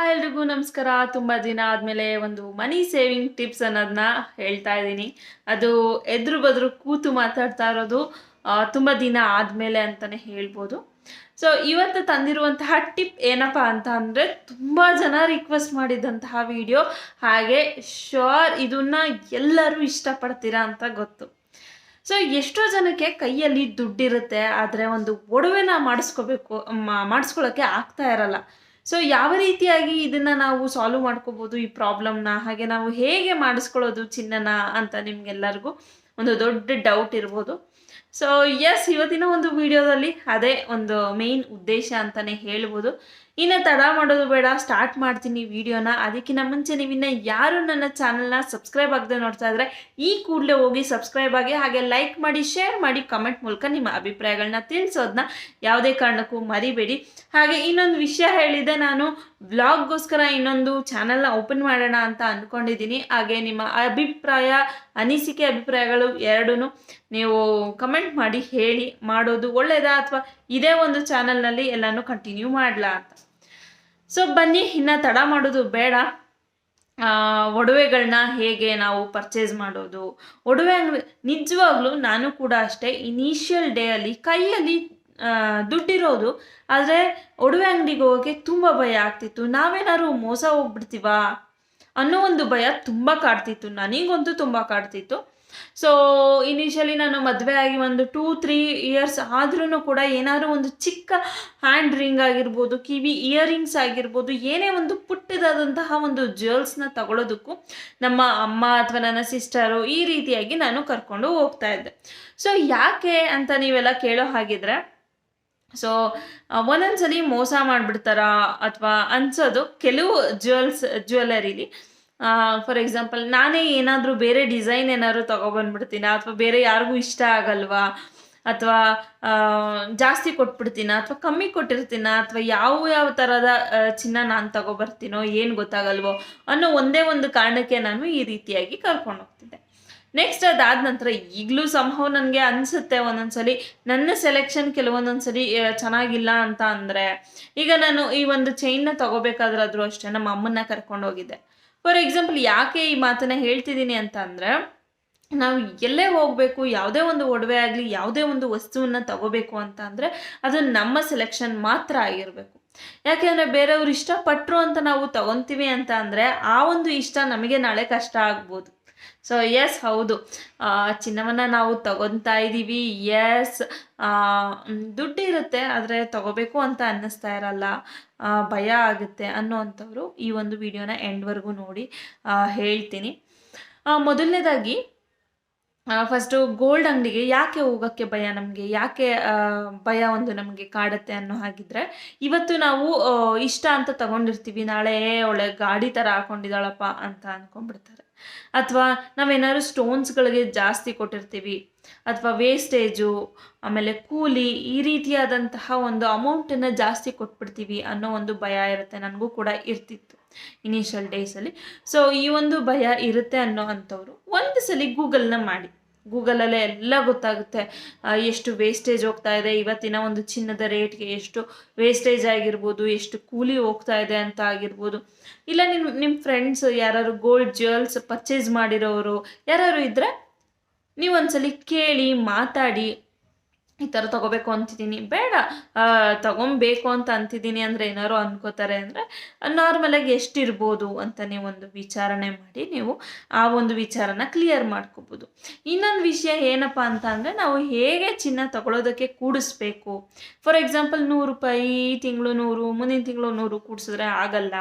Hi ಎಲ್ರಿಗೂ ನಮಸ್ಕಾರ. ತುಂಬ ದಿನ ಆದಮೇಲೆ ಒಂದು ಮನಿ ಸೇವಿಂಗ್ ಟಿಪ್ಸ್ ಅನ್ನೋದನ್ನ ಹೇಳ್ತಾ ಇದ್ದೀನಿ. ಅದು ಎದುರು ಬದ್ರು ಕೂತು ಮಾತಾಡ್ತಾ ಇರೋದು ತುಂಬ ದಿನ ಆದಮೇಲೆ ಅಂತಲೇ ಹೇಳ್ಬೋದು. ಸೊ ಇವತ್ತು ತಂದಿರುವಂತಹ ಟಿಪ್ ಏನಪ್ಪ ಅಂತ ಅಂದರೆ ತುಂಬ ಜನ ರಿಕ್ವೆಸ್ಟ್ ಮಾಡಿದಂತಹ ವಿಡಿಯೋ ಹಾಗೆ ಶೋರ್ ಇದನ್ನ ಎಲ್ಲರೂ ಇಷ್ಟಪಡ್ತೀರಾ ಅಂತ ಗೊತ್ತು. ಸೊ ಎಷ್ಟೋ ಜನಕ್ಕೆ ಕೈಯಲ್ಲಿ ದುಡ್ಡಿರುತ್ತೆ, ಆದರೆ ಒಂದು ಒಡವೆನ ಮಾಡಿಸ್ಕೋಬೇಕು ಮಾಡಿಸ್ಕೊಳ್ಳೋಕ್ಕೆ ಆಗ್ತಾ ಇರಲ್ಲ. ಸೊ ಯಾವ ರೀತಿಯಾಗಿ ಇದನ್ನ ನಾವು ಸಾಲ್ವ್ ಮಾಡ್ಕೋಬೋದು ಈ ಪ್ರಾಬ್ಲಮ್ನ ಹಾಗೆ ನಾವು ಹೇಗೆ ಮಾಡಿಸ್ಕೊಳ್ಳೋದು ಚಿನ್ನನ ಅಂತ ನಿಮ್ಗೆಲ್ಲರಿಗೂ ಒಂದು ದೊಡ್ಡ ಡೌಟ್ ಇರ್ಬೋದು. ಸೊ ಎಸ್ ಇವತ್ತಿನ ಒಂದು ವಿಡಿಯೋದಲ್ಲಿ ಅದೇ ಒಂದು ಮೇನ್ ಉದ್ದೇಶ ಅಂತಲೇ ಹೇಳ್ಬೋದು. ಇನ್ನು ತಡ ಮಾಡೋದು ಬೇಡ ಸ್ಟಾರ್ಟ್ ಮಾಡ್ತೀನಿ ವಿಡಿಯೋನ ಅದಕ್ಕಿಂತ ಮುಂಚೆ ನೀವಿನ್ನ ಯಾರು ನನ್ನ ಚಾನಲ್ನ ಸಬ್ಸ್ಕ್ರೈಬ್ ಆಗದೆ ನೋಡ್ತಾ ಇದ್ರೆ ಈ ಕೂಡಲೇ ಹೋಗಿ ಸಬ್ಸ್ಕ್ರೈಬ್ ಆಗಿ ಹಾಗೆ ಲೈಕ್ ಮಾಡಿ ಶೇರ್ ಮಾಡಿ ಕಮೆಂಟ್ ಮೂಲಕ ನಿಮ್ಮ ಅಭಿಪ್ರಾಯಗಳನ್ನ ತಿಳಿಸೋದನ್ನ ಯಾವುದೇ ಕಾರಣಕ್ಕೂ ಮರಿಬೇಡಿ. ಹಾಗೆ ಇನ್ನೊಂದು ವಿಷಯ ಹೇಳಿದೆ, ನಾನು ವ್ಲಾಗ್ಗೋಸ್ಕರ ಇನ್ನೊಂದು ಚಾನಲ್ನ ಓಪನ್ ಮಾಡೋಣ ಅಂತ ಅಂದ್ಕೊಂಡಿದ್ದೀನಿ ಹಾಗೆ ನಿಮ್ಮ ಅಭಿಪ್ರಾಯ, ಅನಿಸಿಕೆ ಅಭಿಪ್ರಾಯಗಳು ಎರಡೂ ನೀವು ಕಮೆಂಟ್ ಮಾಡಿ, ಹೇಳಿ ಮಾಡೋದು ಒಳ್ಳೆಯದಾ ಅಥವಾ ಇದೇ ಒಂದು ಚಾನಲ್ನಲ್ಲಿ ಎಲ್ಲನೂ ಕಂಟಿನ್ಯೂ ಮಾಡಲಾ ಅಂತ. ಸೊ ಬನ್ನಿ, ಇನ್ನು ತಡ ಮಾಡೋದು ಬೇಡ. ಒಡವೆಗಳನ್ನ ಹೇಗೆ ನಾವು ಪರ್ಚೇಸ್ ಮಾಡೋದು? ಒಡವೆ ಅಂಗಡಿ, ನಿಜವಾಗ್ಲೂ ನಾನು ಕೂಡ ಅಷ್ಟೇ ಇನಿಷಿಯಲ್ ಡೇ ಅಲ್ಲಿ ಕೈಯಲ್ಲಿ ದುಡ್ಡಿರೋದು. ಆದರೆ, ಒಡವೆ ಅಂಗಡಿಗೆ ಹೋಗೋಕ್ಕೆ ತುಂಬ ಭಯ ಆಗ್ತಿತ್ತು. ನಾವೇನಾದ್ರು ಮೋಸ ಹೋಗ್ಬಿಡ್ತೀವಾ ಅನ್ನೋ ಒಂದು ಭಯ ತುಂಬ ಕಾಡ್ತಿತ್ತು. ನನಗಂತೂ ತುಂಬ ಕಾಡ್ತಿತ್ತು. ಸೊ ಇನಿಷಿಯಲಿ ನಾನು ಮದುವೆ ಆಗಿ ಒಂದು ಟೂ ತ್ರೀ ಇಯರ್ಸ್ ಆದ್ರೂ ಕೂಡ ಏನಾದರೂ ಒಂದು ಚಿಕ್ಕ ಹ್ಯಾಂಡ್ ರಿಂಗ್ ಆಗಿರ್ಬೋದು, ಕಿವಿ ಇಯರಿಂಗ್ಸ್ ಆಗಿರ್ಬೋದು, ಏನೇ ಒಂದು ಪುಟ್ಟದಾದಂತಹ ಒಂದು ಜ್ಯುವೆಲ್ಸ್ನ ತಗೊಳ್ಳೋದಕ್ಕೂ ನಮ್ಮ ಅಮ್ಮ ಅಥವಾ ನನ್ನ ಸಿಸ್ಟರು ಈ ರೀತಿಯಾಗಿ ನಾನು ಕರ್ಕೊಂಡು ಹೋಗ್ತಾ ಇದ್ದೆ. ಸೊ ಯಾಕೆ ಅಂತ ನೀವೆಲ್ಲ ಕೇಳೋ ಹಾಗಿದ್ರೆ ಸೊ ಒಂದೊಂದ್ಸಲಿ ಮೋಸ ಮಾಡಿಬಿಡ್ತಾರಾ ಅಥವಾ ಅನ್ಸೋದು ಕೆಲವು ಜ್ಯುವೆಲ್ಸ್ ಜ್ಯುವೆಲರಿಲಿ ಫಾರ್ ಎಕ್ಸಾಂಪಲ್ ನಾನೇ ಏನಾದರೂ ಬೇರೆ ಡಿಸೈನ್ ಏನಾದರೂ ತೊಗೊಬಂದ್ಬಿಡ್ತೀನ? ಅಥವಾ ಬೇರೆ ಯಾರಿಗೂ ಇಷ್ಟ ಆಗಲ್ವಾ? ಅಥವಾ ಜಾಸ್ತಿ ಕೊಟ್ಬಿಡ್ತೀನ? ಅಥವಾ ಕಮ್ಮಿ ಕೊಟ್ಟಿರ್ತೀನ? ಅಥವಾ ಯಾವ ಯಾವ ಥರದ ಚಿನ್ನ ನಾನು ತಗೊಬರ್ತೀನೋ? ಏನು ಗೊತ್ತಾಗಲ್ವೋ? ಅನ್ನೋ ಒಂದೇ ಒಂದು ಕಾರಣಕ್ಕೆ ನಾನು ಈ ರೀತಿಯಾಗಿ ಕರ್ಕೊಂಡು ಹೋಗ್ತಿದ್ದೆ. ನೆಕ್ಸ್ಟ್ ಅದಾದ ನಂತರ ಈಗಲೂ ಸಂಭವ ನನಗೆ ಅನಿಸುತ್ತೆ ಒಂದೊಂದ್ಸಲಿ. ನನ್ನ ಸೆಲೆಕ್ಷನ್ ಕೆಲವೊಂದೊಂದ್ಸಲಿ ಚೆನ್ನಾಗಿಲ್ಲ ಅಂತ ಅಂದರೆ, ಈಗ ನಾನು ಈ ಒಂದು ಚೈನ್ನ ತಗೋಬೇಕಾದ್ರಾದ್ರೂ ಅಷ್ಟೇ ನಮ್ಮ ಅಮ್ಮನ್ನ ಕರ್ಕೊಂಡು ಹೋಗಿದ್ದೆ. ಫಾರ್ ಎಕ್ಸಾಂಪಲ್ ಯಾಕೆ ಈ ಮಾತನ್ನ ಹೇಳ್ತಿದ್ದೀನಿ ಅಂತ ನಾವು ಎಲ್ಲೇ ಹೋಗಬೇಕು, ಯಾವುದೇ ಒಂದು ಒಡವೆ ಆಗಲಿ, ಯಾವುದೇ ಒಂದು ವಸ್ತುವನ್ನ ತಗೋಬೇಕು ಅಂತ ಅಂದರೆ ಅದು ನಮ್ಮ ಸೆಲೆಕ್ಷನ್ ಮಾತ್ರ ಆಗಿರಬೇಕು. ಯಾಕೆಂದರೆ ಬೇರೆಯವ್ರು ಇಷ್ಟಪಟ್ಟರು ಅಂತ ನಾವು ತಗೊತೀವಿ ಅಂತ ಅಂದರೆ ಆ ಒಂದು ಇಷ್ಟ ನಮಗೆ ನಾಳೆ ಕಷ್ಟ ಆಗ್ಬೋದು. ಸೊ ಎಸ್ ಹೌದು. ಚಿನ್ನವನ್ನು ನಾವು ತಗೊತಾ ಇದ್ದೀವಿ ಎಸ್ ದುಡ್ಡು ಇರುತ್ತೆ, ಆದರೆ ತಗೋಬೇಕು ಅಂತ ಅನ್ನಿಸ್ತಾ ಇರಲ್ಲ. ಭಯ ಆಗುತ್ತೆ ಅನ್ನೋವಂಥವ್ರು ಈ ಒಂದು ವಿಡಿಯೋನ ಎಂಡ್ವರೆಗೂ ನೋಡಿ ಹೇಳ್ತೀನಿ. ಮೊದಲನೇದಾಗಿ ಫಸ್ಟು ಗೋಲ್ಡ್ ಅಂಗಡಿಗೆ ಯಾಕೆ ಹೋಗೋಕ್ಕೆ ಭಯ ನಮಗೆ? ಯಾಕೆ ಭಯ ಒಂದು ನಮಗೆ ಕಾಡುತ್ತೆ ಅನ್ನೋ ಹಾಗಿದ್ರೆ, ಇವತ್ತು ನಾವು ಇಷ್ಟ ಅಂತ ತಗೊಂಡಿರ್ತೀವಿ. ನಾಳೆ ಒಳ್ಳೆ ಗಾಡಿ ಥರ ಹಾಕೊಂಡಿದ್ದಾಳಪ್ಪ ಅಂತ ಅಂದ್ಕೊಂಡ್ಬಿಡ್ತಾರೆ ಅಥವಾ ನಾವೇನಾದ್ರು ಸ್ಟೋನ್ಸ್ಗಳಿಗೆ ಜಾಸ್ತಿ ಕೊಟ್ಟಿರ್ತೀವಿ, ಅಥವಾ ವೇಸ್ಟೇಜು ಆಮೇಲೆ ಕೂಲಿ ಈ ರೀತಿಯಾದಂತಹ ಒಂದು ಅಮೌಂಟನ್ನು ಜಾಸ್ತಿ ಕೊಟ್ಬಿಡ್ತೀವಿ ಅನ್ನೋ ಒಂದು ಭಯ ಇರುತ್ತೆ, ನನಗೂ ಕೂಡ ಇರ್ತಿತ್ತು ಇನಿಷಿಯಲ್ ಡೇಸಲ್ಲಿ ಸೊ ಈ ಒಂದು ಭಯ ಇರುತ್ತೆ ಅನ್ನೋ ಅಂಥವ್ರು ಒಂದು ಸಲ ಗೂಗಲ್ನ ಮಾಡಿ. ಗೂಗಲಲ್ಲೇ ಎಲ್ಲ ಗೊತ್ತಾಗುತ್ತೆ. ಎಷ್ಟು ವೇಸ್ಟೇಜ್ ಹೋಗ್ತಾ ಇದೆ, ಇವತ್ತಿನ ಒಂದು ಚಿನ್ನದ ರೇಟ್ಗೆ ಎಷ್ಟು ವೇಸ್ಟೇಜ್ ಆಗಿರ್ಬೋದು, ಎಷ್ಟು ಕೂಲಿ ಹೋಗ್ತಾ ಇದೆ ಅಂತ ಆಗಿರ್ಬೋದು. ಇಲ್ಲ ನಿಮ್ಮ ನಿಮ್ಮ ಫ್ರೆಂಡ್ಸ್ ಯಾರು ಗೋಲ್ಡ್ ಜ್ಯುವೆಲ್ಸ್ ಪರ್ಚೇಸ್ ಮಾಡಿರೋರು ಯಾರು ಇದ್ದರೆ ನೀವು ಒಂದ್ಸಲಿ ಕೇಳಿ ಮಾತಾಡಿ. ಈ ಥರ ತಗೋಬೇಕು ಅಂತಿದ್ದೀನಿ. ಬೇಡ ತೊಗೊಬೇಕು ಅಂತ ಅಂತಿದ್ದೀನಿ ಅಂದರೆ ಏನಾರು ಅನ್ಕೋತಾರೆ ಅಂದರೆ ನಾರ್ಮಲಾಗಿ ಎಷ್ಟಿರ್ಬೋದು ಅಂತ ನೀವು ಒಂದು ವಿಚಾರಣೆ ಮಾಡಿ ನೀವು ಆ ಒಂದು ವಿಚಾರನ ಕ್ಲಿಯರ್ ಮಾಡ್ಕೋಬೋದು. ಇನ್ನೊಂದು ವಿಷಯ ಏನಪ್ಪ ಅಂತ ಅಂದರೆ, ನಾವು ಹೇಗೆ ಚಿನ್ನ ತಗೊಳ್ಳೋದಕ್ಕೆ ಕೂಡಿಸ್ಬೇಕು? ಫಾರ್ ಎಕ್ಸಾಂಪಲ್ ನೂರು ರೂಪಾಯಿ, ಈ ತಿಂಗಳು ನೂರು, ಮುಂದಿನ ತಿಂಗಳು ನೂರು ಕೂಡಿಸಿದ್ರೆ ಆಗಲ್ಲ.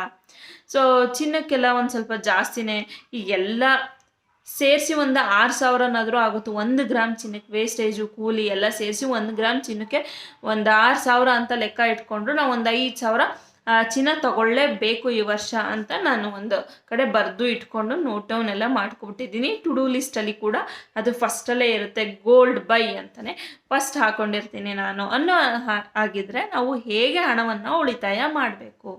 ಸೊ ಚಿನ್ನಕ್ಕೆಲ್ಲ ಒಂದು ಸ್ವಲ್ಪ ಜಾಸ್ತಿನೇ. ಈಗೆಲ್ಲ ಸೇರಿಸಿ ಒಂದು ಆರು ಸಾವಿರನಾದರೂ ಆಗುತ್ತೆ. ಒಂದು ಗ್ರಾಮ್ ಚಿನ್ನಕ್ಕೆ ವೇಸ್ಟೇಜು ಕೂಲಿ ಎಲ್ಲ ಸೇರಿಸಿ ಒಂದು ಗ್ರಾಮ್ ಚಿನ್ನಕ್ಕೆ ಒಂದು ಆರು ಸಾವಿರ ಅಂತ ಲೆಕ್ಕ ಇಟ್ಕೊಂಡ್ರು ನಾವು ಒಂದು ಐದು ಸಾವಿರ ಚಿನ್ನ ತಗೊಳ್ಳೇಬೇಕು ಈ ವರ್ಷ ಅಂತ ನಾನು ಒಂದು ಕಡೆ ಬರೆದು ಇಟ್ಕೊಂಡು ನೋಟ್ ಡೌನ್ ಎಲ್ಲ ಮಾಡ್ಕೊಬಿಟ್ಟಿದ್ದೀನಿ. ಟು ಡೂ ಲಿಸ್ಟಲ್ಲಿ ಕೂಡ ಅದು ಫಸ್ಟಲ್ಲೇ ಇರುತ್ತೆ ಗೋಲ್ಡ್ ಬೈ ಅಂತಲೇ ಫಸ್ಟ್ ಹಾಕೊಂಡಿರ್ತೀನಿ ನಾನು ಅನ್ನೋ ಆಗಿದ್ರೆ ನಾವು ಹೇಗೆ ಹಣವನ್ನು ಉಳಿತಾಯ ಮಾಡಬೇಕು?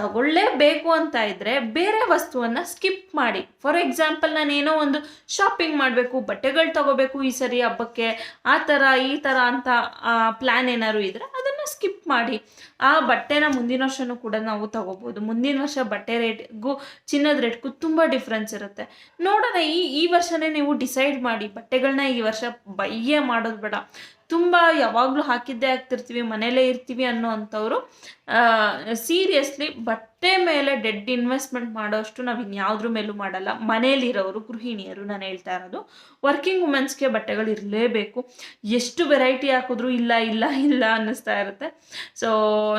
ತಗೊಳ್ಳೇಬೇಕು ಅಂತ ಇದ್ರೆ ಬೇರೆ ವಸ್ತುವನ್ನ ಸ್ಕಿಪ್ ಮಾಡಿ. ಫಾರ್ ಎಕ್ಸಾಂಪಲ್ ನಾನು ಏನೋ ಒಂದು ಶಾಪಿಂಗ್ ಮಾಡಬೇಕು, ಬಟ್ಟೆಗಳು ತಗೋಬೇಕು ಈ ಸರಿ ಹಬ್ಬಕ್ಕೆ, ಆ ಥರ ಈ ಥರ ಅಂತ ಪ್ಲ್ಯಾನ್ ಏನಾದ್ರು ಇದ್ರೆ ಅದನ್ನು ಸ್ಕಿಪ್ ಮಾಡಿ. ಆ ಬಟ್ಟೆನ ಮುಂದಿನ ವರ್ಷನೂ ಕೂಡ ನಾವು ತಗೋಬೋದು. ಮುಂದಿನ ವರ್ಷ ಬಟ್ಟೆ ರೇಟ್ಗೂ ಚಿನ್ನದ ರೇಟ್ಗೂ ತುಂಬ ಡಿಫ್ರೆನ್ಸ್ ಇರುತ್ತೆ. ನೋಡೋಣ, ಈ ಈ ವರ್ಷನೇ ನೀವು ಡಿಸೈಡ್ ಮಾಡಿ. ಬಟ್ಟೆಗಳನ್ನ ಈ ವರ್ಷ ಬೈಯೇ ಮಾಡೋದು ಬೇಡ. ತುಂಬ ಯಾವಾಗಲೂ ಹಾಕಿದ್ದೇ ಆಗ್ತಿರ್ತೀವಿ ಮನೇಲೇ ಇರ್ತೀವಿ ಅನ್ನೋ ಅಂಥವ್ರು ಸೀರಿಯಸ್ಲಿ ಬಟ್ಟೆ ಮೇಲೆ ಡೆಡ್ ಇನ್ವೆಸ್ಟ್ಮೆಂಟ್ ಮಾಡೋಷ್ಟು ನಾವು ಇನ್ಯಾವುದ್ರ ಮೇಲೂ ಮಾಡಲ್ಲ. ಮನೇಲಿರೋರು, ಗೃಹಿಣಿಯರು ನಾನು ಹೇಳ್ತಾ ಇರೋದು ವರ್ಕಿಂಗ್ ವುಮೆನ್ಸ್ಗೆ ಬಟ್ಟೆಗಳು ಇರಲೇಬೇಕು. ಎಷ್ಟು ವೆರೈಟಿ ಹಾಕಿದ್ರು ಇಲ್ಲ ಇಲ್ಲ ಇಲ್ಲ ಅನ್ನಿಸ್ತಾ ಇರುತ್ತೆ. ಸೊ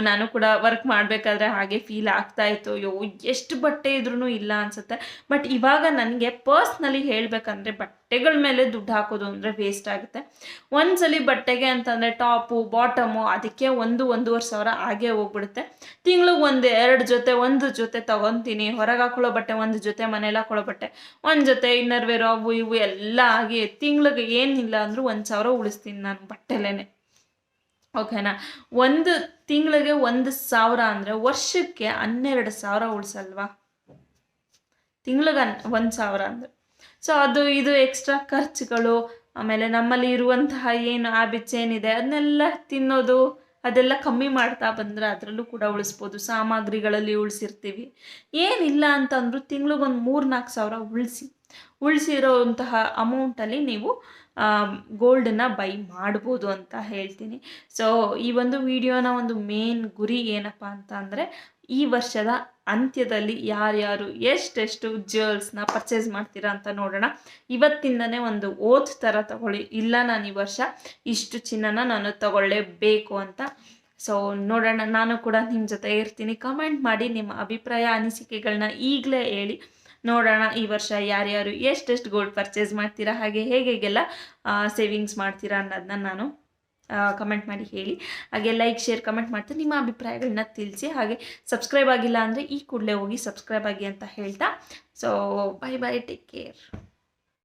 ನಾನು ಕೂಡ ವರ್ಕ್ ಮಾಡಬೇಕಾದ್ರೆ ಹಾಗೆ ಫೀಲ್ ಆಗ್ತಾ ಇತ್ತು. ಅಯ್ಯೋ, ಎಷ್ಟು ಬಟ್ಟೆ ಇದ್ರೂ ಇಲ್ಲ ಅನಿಸುತ್ತೆ. ಬಟ್ ಇವಾಗ ನನಗೆ ಪರ್ಸ್ನಲಿ ಹೇಳಬೇಕಂದ್ರೆ ಬಟ್ಟೆಗಳ ಮೇಲೆ ದುಡ್ಡು ಹಾಕೋದು ಅಂದರೆ ವೇಸ್ಟ್ ಆಗುತ್ತೆ. ಒಂದ್ಸಲಿ ಬಟ್ಟೆಗೆ ಅಂತಂದರೆ ಟಾಪು ಬಾಟಮು ಅದಕ್ಕೆ ಒಂದು ಒಂದೂವರೆ ಸಾವಿರ ಹಾಗೆ ಹೋಗ್ಬಿಡುತ್ತೆ. ತಿಂಗಳು ಒಂದು ಎರಡು ಜೊತೆ ಒಂದು ಜೊತೆ ತಗೊಂತೀನಿ, ಹೊರಗೆ ಹಾಕೊಳ್ಳೋ ಬಟ್ಟೆ ಒಂದು ಜೊತೆ, ಮನೇಲಿ ಹಾಕೊಳ್ಳೋ ಬಟ್ಟೆ ಒಂದು ಜೊತೆ, ಇನ್ನರ್ ವೇರ್ ಅವು ಇವು ಎಲ್ಲ ಆಗಿ ತಿಂಗ್ಳಿಗೆ ಏನಿಲ್ಲ ಅಂದರೂ ಒಂದು ಸಾವಿರ ಉಳಿಸ್ತೀನಿ ನಾನು ಬಟ್ಟೆಲೇನೆ. ಓಕೆನಾ? ಒಂದು ತಿಂಗಳಿಗೆ ಒಂದು ಸಾವಿರ ಅಂದರೆ ವರ್ಷಕ್ಕೆ ಹನ್ನೆರಡು ಸಾವಿರ ಉಳಿಸಲ್ವಾ? ತಿಂಗ್ಳಿಗೆ ಒಂದು ಸಾವಿರ ಅಂದರೆ. ಸೊ ಅದು, ಇದು ಎಕ್ಸ್ಟ್ರಾ ಖರ್ಚುಗಳು, ಆಮೇಲೆ ನಮ್ಮಲ್ಲಿ ಇರುವಂತಹ ಏನು ಹ್ಯಾಬಿಟ್ಸ್ ಏನಿದೆ ಅದನ್ನೆಲ್ಲ ತಿನ್ನೋದು ಅದೆಲ್ಲ ಕಮ್ಮಿ ಮಾಡ್ತಾ ಬಂದರೆ ಅದರಲ್ಲೂ ಕೂಡ ಉಳಿಸ್ಬೋದು. ಸಾಮಗ್ರಿಗಳಲ್ಲಿ ಉಳಿಸಿರ್ತೀವಿ. ಏನಿಲ್ಲ ಅಂತಂದ್ರು ತಿಂಗಳಿಗೊಂದು ಮೂರು ನಾಲ್ಕು ಸಾವಿರ ಉಳಿಸಿ, ಉಳಿಸಿರೋಂತಹ ಅಮೌಂಟಲ್ಲಿ ನೀವು ಗೋಲ್ಡನ್ನು ಬೈ ಮಾಡ್ಬೋದು ಅಂತ ಹೇಳ್ತೀನಿ. ಸೊ ಈ ಒಂದು ವಿಡಿಯೋನ ಒಂದು ಮೇನ್ ಗುರಿ ಏನಪ್ಪ ಅಂತ ಅಂದರೆ ಈ ವರ್ಷದ ಅಂತ್ಯದಲ್ಲಿ ಯಾರ್ಯಾರು, ಎಷ್ಟೆಷ್ಟು ಜ್ಯುವೆಲ್ಸ್ನ ಪರ್ಚೇಸ್ ಮಾಡ್ತೀರಾ ಅಂತ ನೋಡೋಣ. ಇವತ್ತಿಂದನೇ ಒಂದು ಓತ್ ಥರ ತಗೊಳ್ಳಿ. ಇಲ್ಲ, ನಾನು ಈ ವರ್ಷ ಇಷ್ಟು ಚಿನ್ನನ ನಾನು ತಗೊಳ್ಳೇಬೇಕು ಅಂತ. ಸೊ ನೋಡೋಣ. ನಾನು ಕೂಡ ನಿಮ್ಮ ಜೊತೆ ಇರ್ತೀನಿ. ಕಮೆಂಟ್ ಮಾಡಿ ನಿಮ್ಮ ಅಭಿಪ್ರಾಯ ಅನಿಸಿಕೆಗಳನ್ನ ಈಗಲೇ ಹೇಳಿ. ನೋಡೋಣ ಈ ವರ್ಷ ಯಾರ್ಯಾರು, ಎಷ್ಟೆಷ್ಟು ಗೋಲ್ಡ್ ಪರ್ಚೇಸ್ ಮಾಡ್ತೀರಾ, ಹೇಗೆ ಹೇಗೆಲ್ಲ ಸೇವಿಂಗ್ಸ್ ಮಾಡ್ತೀರಾ ಅನ್ನೋದನ್ನ ನಾನು ಕಮೆಂಟ್ ಮಾಡಿ ಹೇಳಿ. ಹಾಗೆ ಲೈಕ್ ಶೇರ್ ಕಮೆಂಟ್ ಮಾಡ್ತಾ ನಿಮ್ಮ ಅಭಿಪ್ರಾಯಗಳನ್ನ ತಿಳಿಸಿ. ಹಾಗೆ ಸಬ್ಸ್ಕ್ರೈಬ್ ಆಗಿಲ್ಲ ಅಂದರೆ ಈ ಕೂಡಲೇ ಹೋಗಿ ಸಬ್ಸ್ಕ್ರೈಬ್ ಆಗಿ ಅಂತ ಹೇಳ್ತಾ. So bye bye take care